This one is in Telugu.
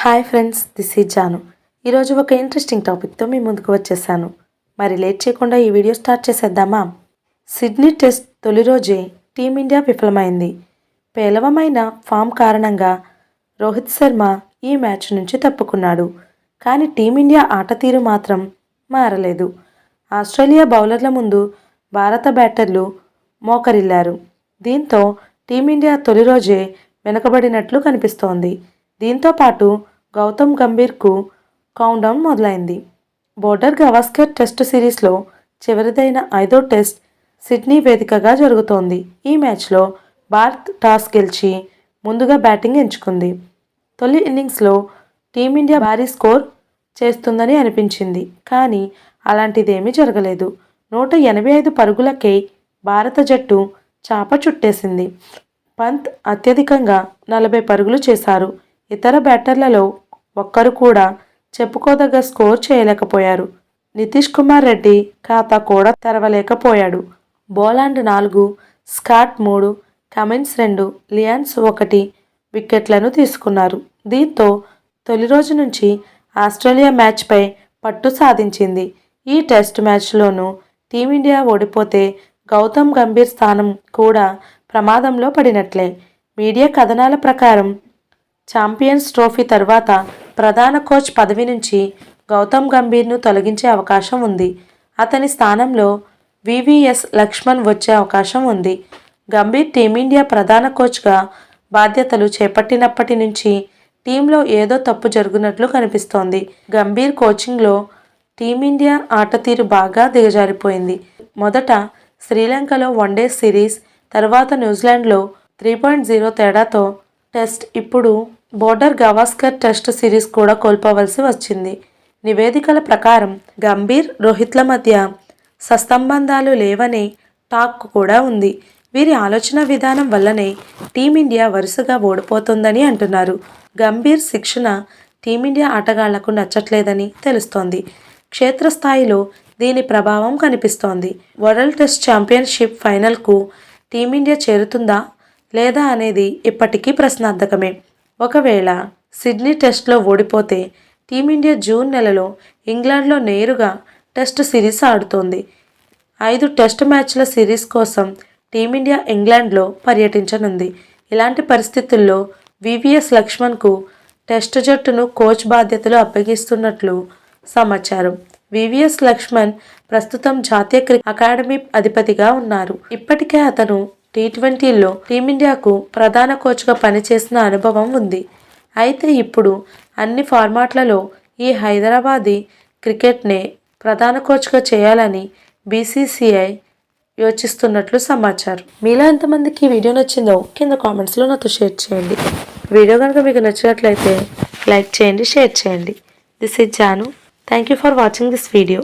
Hi friends this is Janu. ఈరోజు ఒక ఇంట్రెస్టింగ్ టాపిక్తో మీ ముందుకు వచ్చేసాను. మరి లేట్ చేయకుండా ఈ వీడియో స్టార్ట్ చేసేద్దామా? సిడ్నీ టెస్ట్ తొలి రోజే టీమిండియా విఫలమైంది. పేలవమైన ఫామ్ కారణంగా రోహిత్ శర్మ ఈ మ్యాచ్ నుంచి తప్పుకున్నాడు. కానీ టీమిండియా ఆట తీరు మాత్రం మారలేదు. ఆస్ట్రేలియా బౌలర్ల ముందు భారత బ్యాటర్లు మోకరిల్లారు. దీంతో టీమిండియా తొలి రోజే వెనుకబడినట్లు కనిపిస్తోంది. దీంతో పాటు గౌతమ్ గంభీర్కు కౌంటౌన్ మొదలైంది. బోర్డర్ గవాస్కర్ టెస్ట్ సిరీస్లో చివరిదైన ఐదో టెస్ట్ సిడ్నీ వేదికగా జరుగుతోంది. ఈ మ్యాచ్లో భారత్ టాస్ గెలిచి ముందుగా బ్యాటింగ్ ఎంచుకుంది. తొలి ఇన్నింగ్స్లో టీమిండియా భారీ స్కోర్ చేస్తుందని అనిపించింది. కానీ అలాంటిదేమీ జరగలేదు. నూట ఎనభై ఐదు పరుగులకే భారత జట్టు చాప చుట్టేసింది. పంత్ అత్యధికంగా నలభై పరుగులు చేశారు. ఇతర బ్యాటర్లలో ఒక్కరు కూడా చెప్పుకోదగ్గ స్కోర్ చేయలేకపోయారు. నితీష్ కుమార్ రెడ్డి ఖాతా కూడా తెరవలేకపోయాడు. బోలాండ్ నాలుగు స్కాట్ మూడు కమిన్స్ రెండు లియాన్స్ ఒకటి వికెట్లను తీసుకున్నారు. దీంతో తొలి రోజు నుంచి ఆస్ట్రేలియా మ్యాచ్పై పట్టు సాధించింది. ఈ టెస్ట్ మ్యాచ్లోనూ టీమిండియా ఓడిపోతే గౌతమ్ గంభీర్ స్థానం కూడా ప్రమాదంలో పడినట్లే. మీడియా కథనాల ప్రకారం ఛాంపియన్స్ ట్రోఫీ తర్వాత ప్రధాన కోచ్ పదవి నుంచి గౌతమ్ గంభీర్ను తొలగించే అవకాశం ఉంది. అతని స్థానంలో వివిఎస్ లక్ష్మణ్ వచ్చే అవకాశం ఉంది. గంభీర్ టీమిండియా ప్రధాన కోచ్గా బాధ్యతలు చేపట్టినప్పటి నుంచి టీంలో ఏదో తప్పు జరుగునట్లు కనిపిస్తోంది. గంభీర్ కోచింగ్లో టీమిండియా ఆట తీరు బాగా దిగజారిపోయింది. మొదట శ్రీలంకలో వన్డే సిరీస్ తర్వాత న్యూజిలాండ్లో త్రీ పాయింట్ జీరో తేడాతో టెస్ట్. ఇప్పుడు బోర్డర్ గవాస్కర్ టెస్ట్ సిరీస్ కూడా కోల్పోవలసి వచ్చింది. నివేదికల ప్రకారం గంభీర్ రోహిత్ల మధ్య సస్తంబంధాలు లేవనే టాక్ కూడా ఉంది. వీరి ఆలోచన విధానం వల్లనే టీమిండియా వరుసగా ఓడిపోతుందని అంటున్నారు. గంభీర్ శిక్షణ టీమిండియా ఆటగాళ్ళకు నచ్చట్లేదని తెలుస్తోంది. క్షేత్రస్థాయిలో దీని ప్రభావం కనిపిస్తోంది. వరల్డ్ టెస్ట్ ఛాంపియన్షిప్ ఫైనల్కు టీమిండియా చేరుతుందా లేదా అనేది ఇప్పటికీ ప్రశ్నార్థకమే. ఒకవేళ సిడ్నీ టెస్ట్లో ఓడిపోతే టీమిండియా జూన్ నెలలో ఇంగ్లాండ్లో నేరుగా టెస్ట్ సిరీస్ ఆడుతోంది. ఐదు టెస్ట్ మ్యాచ్ల సిరీస్ కోసం టీమిండియా ఇంగ్లాండ్లో పర్యటించనుంది. ఇలాంటి పరిస్థితుల్లో వివిఎస్ లక్ష్మణ్కు టెస్ట్ జట్టును కోచ్ బాధ్యతలు అప్పగిస్తున్నట్లు సమాచారం. వివిఎస్ లక్ష్మణ్ ప్రస్తుతం జాతీయ క్రికెట్ అకాడమీ అధిపతిగా ఉన్నారు. ఇప్పటికే అతను టీ ట్వంటీలో టీమిండియాకు ప్రధాన కోచ్గా పనిచేసిన అనుభవం ఉంది. అయితే ఇప్పుడు అన్ని ఫార్మాట్లలో ఈ హైదరాబాదీ క్రికెట్నే ప్రధాన కోచ్గా చేయాలని బీసీసీఐ యోచిస్తున్నట్లు సమాచారం. మీలో ఎంతమందికి వీడియో నచ్చిందో కింద కామెంట్స్లో నాతో షేర్ చేయండి. వీడియో కనుక మీకు నచ్చినట్లయితే లైక్ చేయండి షేర్ చేయండి. This is Janu. Thank you for watching this video.